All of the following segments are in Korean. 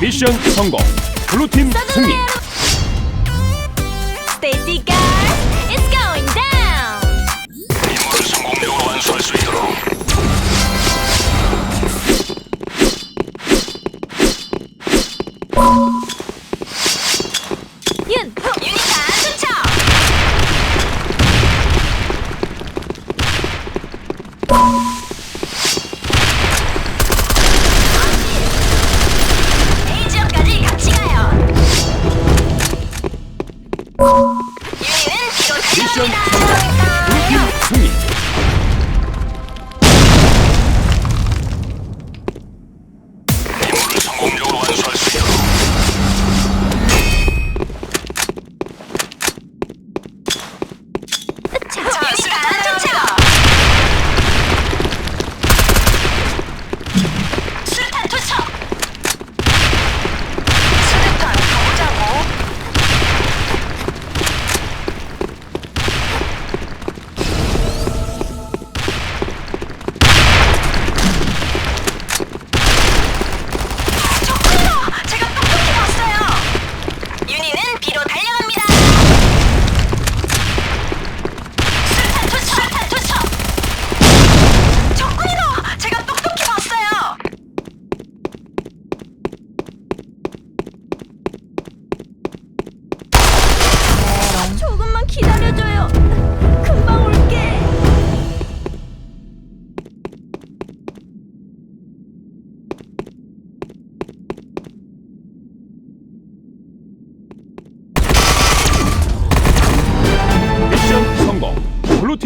미션 성공. 블루팀 승리. Stacy guys, it's going down. 임무를 성공적으로 완수할 수 있도록 윤, 어, 유니가. Mission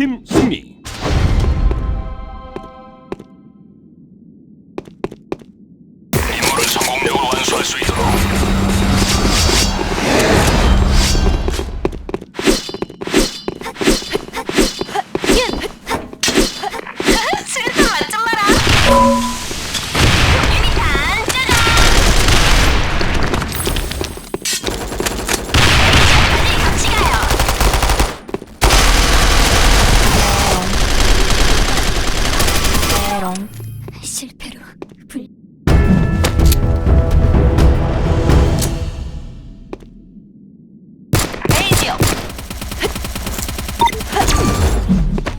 팀 승리. 임무를 성공적으로 완수할 수 있도록.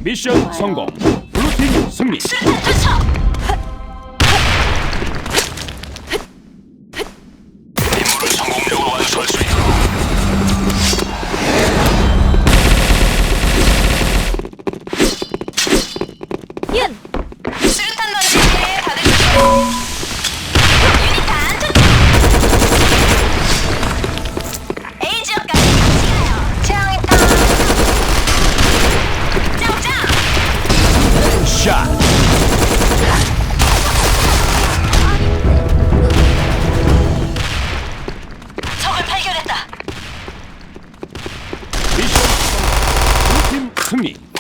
미션 성공. 블루팀 승리. 승리.